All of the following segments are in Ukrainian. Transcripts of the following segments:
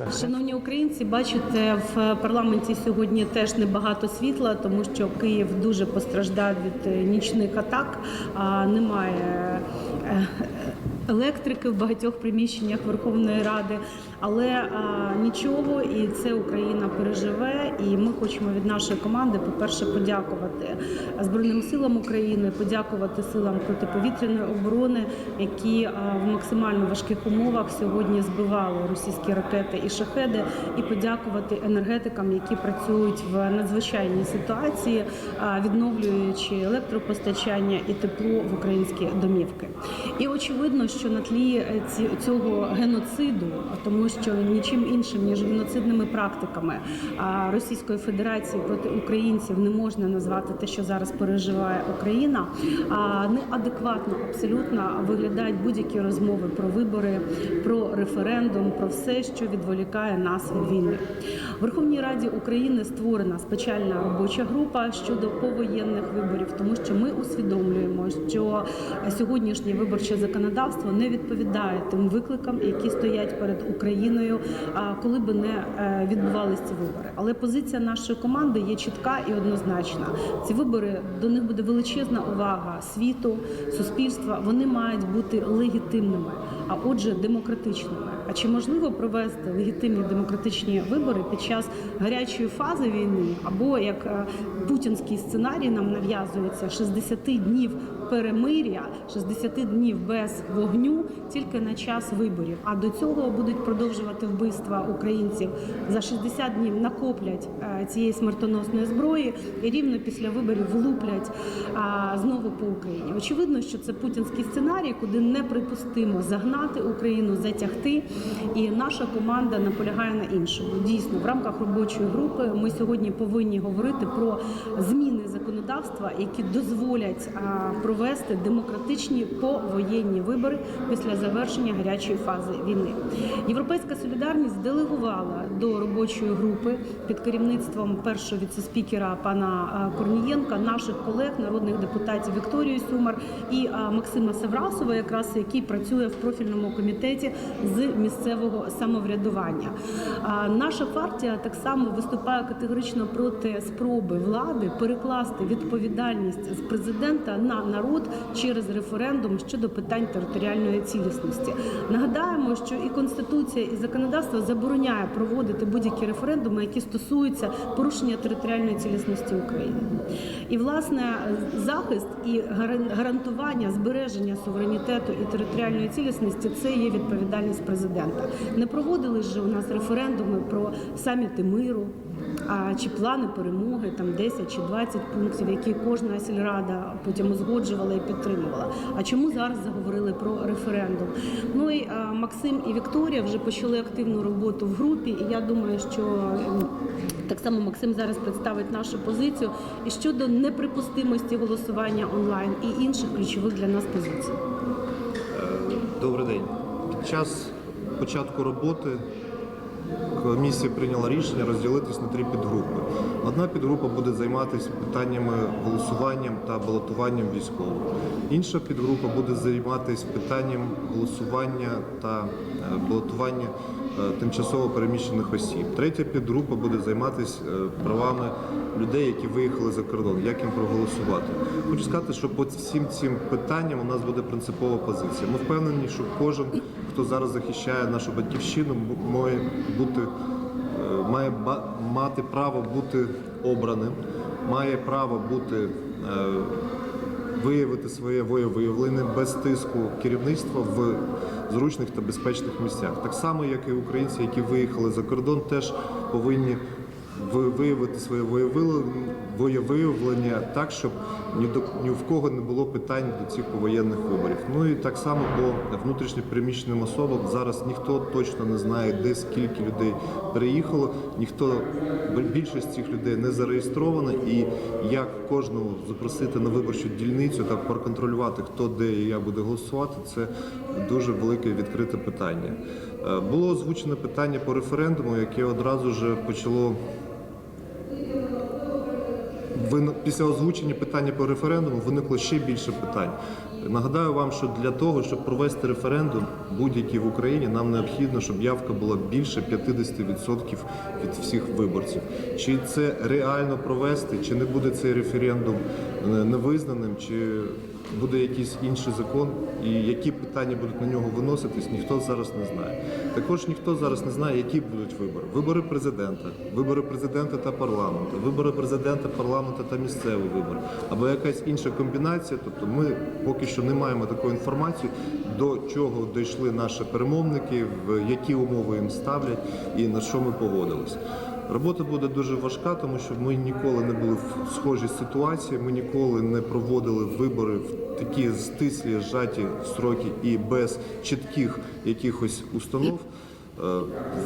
Шахет. Шановні українці, бачите, в парламенті сьогодні теж небагато світла, тому що Київ дуже постраждав від е, нічних атак. А немає е, електрики в багатьох приміщеннях Верховної Ради. Але а, нічого, і це Україна переживе. І ми хочемо від нашої команди, по-перше, подякувати Збройним силам України, подякувати силам протиповітряної оборони, які а, в максимально важких умовах сьогодні збивали російські ракети і шахеди, і подякувати енергетикам, які працюють в надзвичайній ситуації, а, відновлюючи електропостачання і тепло в українські домівки. І очевидно, що на тлі е, ці- цього геноциду, тому що нічим іншим ніж геноцидними практиками Російської Федерації проти українців не можна назвати те, що зараз переживає Україна. А неадекватно абсолютно виглядають будь-які розмови про вибори, про референдум, про все, що відволікає нас від війни. Верховній Раді України створена спеціальна робоча група щодо повоєнних виборів, тому що ми усвідомлюємо, що сьогоднішнє виборче законодавство не відповідає тим викликам, які стоять перед Україною, коли би не е, відбувалися ці вибори. Але позиція нашої команди є чітка і однозначна. Ці вибори до них буде величезна увага світу, суспільства. Вони мають бути легітимними, а отже, демократичними. А чи можливо провести легітимні демократичні вибори під час гарячої фази війни, або як е, путінський сценарій нам нав'язується 60 днів перемир'я, 60 днів без вогню тільки на час виборів. А до цього будуть продовжувати вбивства українців за 60 днів накоплять е, цієї смертоносної зброї і рівно після виборів влуплять знову по Україні. Очевидно, що це путінський сценарій, куди неприпустимо загнати Україну, затягти. І наша команда наполягає на іншому. Дійсно, в рамках робочої групи ми сьогодні повинні говорити про зміни законодавства, які дозволять провести демократичні повоєнні вибори після завершення гарячої фази війни. Європейська солідарність делегувала до робочої групи під керівництвом першого віцеспікера пана Корнієнка наших колег, народних депутатів Вікторію Сюмар і Максима Севрасова, якраз який працює в профільному комітеті з місцевого самоврядування. Наша партія так само виступає категорично проти спроби влади перекласти відповідальність з президента на народ через референдум щодо питань територіальної цілісності. Нагадаємо, що і конституція, і законодавство забороняє проводити будь-які референдуми, які стосуються порушення територіальної цілісності України. І власне захист і гаран- гарантування збереження суверенітету і територіальної цілісності це є відповідальність президента. Не проводили ж у нас референдуми про саміти миру. А чи плани перемоги, там 10 чи 20 пунктів, які кожна сільрада потім узгоджувала і підтримувала. А чому зараз заговорили про референдум? Ну і а, Максим і Вікторія вже почали активну роботу в групі, і я думаю, що так само Максим зараз представить нашу позицію і щодо неприпустимості голосування онлайн і інших ключових для нас позицій. Добрий день. Під час початку роботи комісія прийняла рішення розділитись на три підгрупи. Одна підгрупа буде займатися питаннями голосуванням та балотуванням військових. Інша підгрупа буде займатися питанням голосування та е, балотування е, тимчасово переміщених осіб. Третя підгрупа буде займатися е, правами людей, які виїхали за кордон, як їм проголосувати. Хочу сказати, що по всім цим питанням у нас буде принципова позиція. Ми впевнені, що кожен, хто зараз захищає нашу батьківщину, має бути е, має мати право бути обраним, має право бути е, виявити своє волевиявлення без тиску керівництва в зручних та безпечних місцях. Так само, як і українці, які виїхали за кордон, теж повинні ви- виявити своє воєвиявлення так, щоб ні до ні в кого не було питань до цих повоєнних виборів. Ну і так само по внутрішньо переміщеним особам зараз ніхто точно не знає, де скільки людей переїхало, ніхто більшість цих людей не зареєстрована, і як кожного запросити на виборчу дільницю та проконтролювати, хто де і як буде голосувати, це дуже велике відкрите питання. Е, Було озвучено питання по референдуму, яке одразу ж почало після озвучення питання по референдуму виникло ще більше питань. Нагадаю вам, що для того, щоб провести референдум будь-який в Україні, нам необхідно, щоб явка була більше 50% від всіх виборців. Чи це реально провести, чи не буде цей референдум е, невизнаним, чи буде якийсь інший закон, і які питання будуть на нього виноситись, ніхто зараз не знає. Також ніхто зараз не знає, які будуть вибори. Вибори президента, вибори президента та парламенту, вибори президента, парламенту та місцевий вибор, або якась інша комбінація. Тобто ми поки що не маємо такої інформації, до чого дійшли наші перемовники, в які умови їм ставлять і на що ми погодились. Робота буде дуже важка, тому що ми ніколи не були в схожій ситуації. Ми ніколи не проводили вибори в такі стислі, зжаті строки і без чітких якихось установ. Е,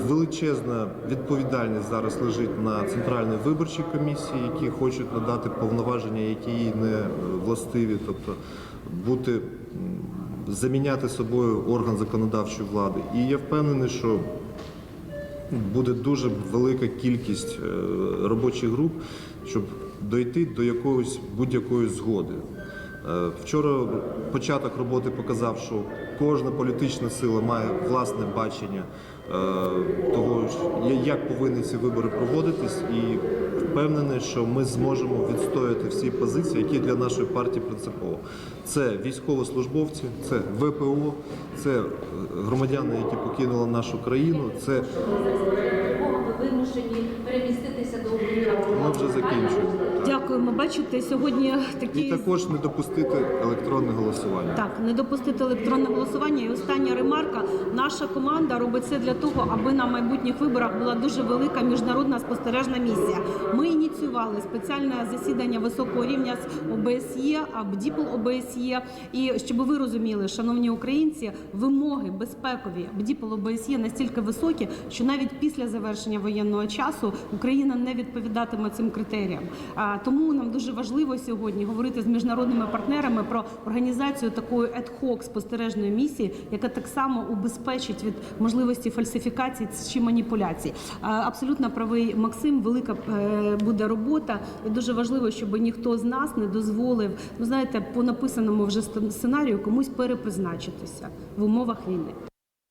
Величезна відповідальність зараз лежить на центральній виборчій комісії, які хочуть надати повноваження, які їй не властиві, тобто бути заміняти собою орган законодавчої влади. І я впевнений, що буде дуже велика кількість е, робочих груп, щоб дойти до якоїсь будь-якої згоди. Е, Вчора початок роботи показав, що кожна політична сила має власне бачення того, як повинні ці вибори проводитись, і впевнений, що ми зможемо відстояти всі позиції, які для нашої партії принципово. Це військовослужбовці, це ВПО, це е, громадяни, які покинули нашу країну, це вимушені переміститися до України? ми вже закінчуємо. Дякуємо. Бачите, сьогодні І такі також не допустити електронне голосування. Так, не допустити електронне голосування. І остання ремарка. Наша команда робить це для того, аби на майбутніх виборах була дуже велика міжнародна спостережна місія. Ми ініціювали спеціальне засідання високого рівня з ОБСЄ, а БДІПЛ ОБСЄ. І щоб ви розуміли, шановні українці, вимоги безпекові БДІПЛ ОБСЄ настільки високі, що навіть після завершення воєнного часу Україна не відповідатиме цим критеріям. А, Тому нам дуже важливо сьогодні говорити з міжнародними партнерами про організацію такої ad-hoc спостережної місії, яка так само убезпечить від можливості фальсифікацій чи маніпуляцій. Абсолютно правий Максим. Велика е, буде робота, і дуже важливо, щоб ніхто з нас не дозволив, ну знаєте, по написаному вже сценарію комусь перепризначитися в умовах війни.